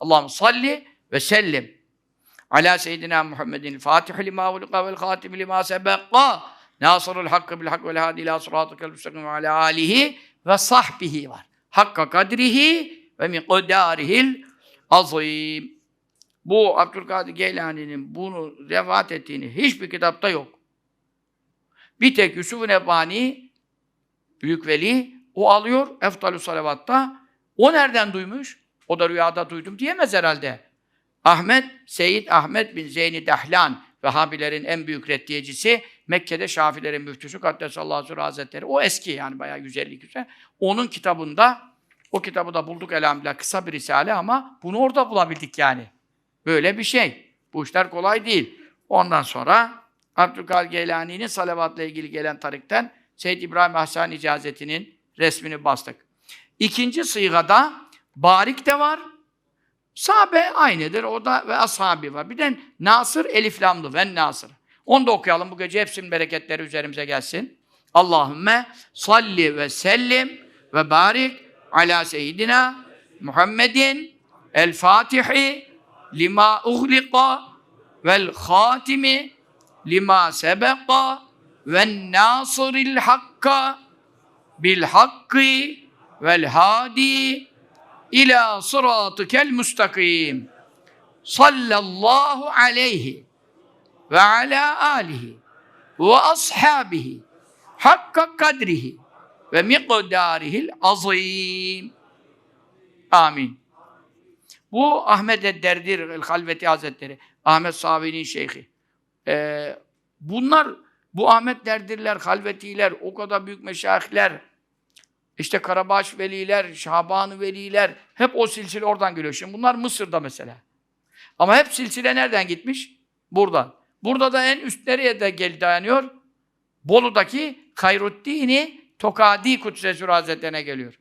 Allah'ım salli ve sellim. Ala seyyidina Muhammedin Fatih lima ulika vel hatim lima sebekka. Nasırul hakkı bil hak vel hadi ila sıratıkel müstakim ve ala alihi ve sahbihi var. Hakka kadrihi ve miqdarihil azim. Bu Abdülkadir Geylani'nin bunu rivayet ettiğini hiçbir kitapta yok. Bir tek Yusuf-u Nebani büyük veli o alıyor Eftalü Salavat'ta. O nereden duymuş? O da rüyada duydum diyemez herhalde. Ahmet, Seyyid Ahmet bin Zeyni Dahlan, Vehhabilerin en büyük reddiyecisi, Mekke'de Şafilerin müftüsü Kaddesallahu Zülü Hazretleri. O eski yani bayağı 150 küsur. Onun kitabında, o kitabı da bulduk elhamdülillah. Kısa bir risale ama bunu orada bulabildik yani. Böyle bir şey. Bu işler kolay değil. Ondan sonra Abdülkadir Geylani'nin salavatla ilgili gelen tarikten Seyyid İbrahim Hasan icazetinin resmini bastık. İkinci sıyğada barik de var. Sahabe aynıdır. O da ve ashabi var. Bir de Nasır eliflamlı ve Nasır. Onu da okuyalım. Bu gece hepsinin bereketleri üzerimize gelsin. Allahümme salli ve sellim ve barik ala seyyidina Muhammedin el Fatihi lima uhlika vel hatimi lima sebeka ve nasıril hakka bil hakkı vel hadi ila sıratıkel müstakim sallallahu aleyhi ve ala alihi ve ashabihi hakka kadrihi ve miqdarihil azim. Amin. Bu Ahmet Edderdir el-Halveti Hazretleri, Ahmet Savi'nin şeyhi. Ee, bunlar, bu Ahmet Derdirler, Halvetiler, o kadar büyük meşayihler, işte Karabaş veliler, Şaban veliler, hep o silsile oradan geliyor. Şimdi bunlar Mısır'da mesela. Ama hep silsile nereden gitmiş? Buradan. Burada da en üst nereye de gel dayanıyor? Bolu'daki Hayruddin'i Tokadi Kudsesur Hazretlerine geliyor.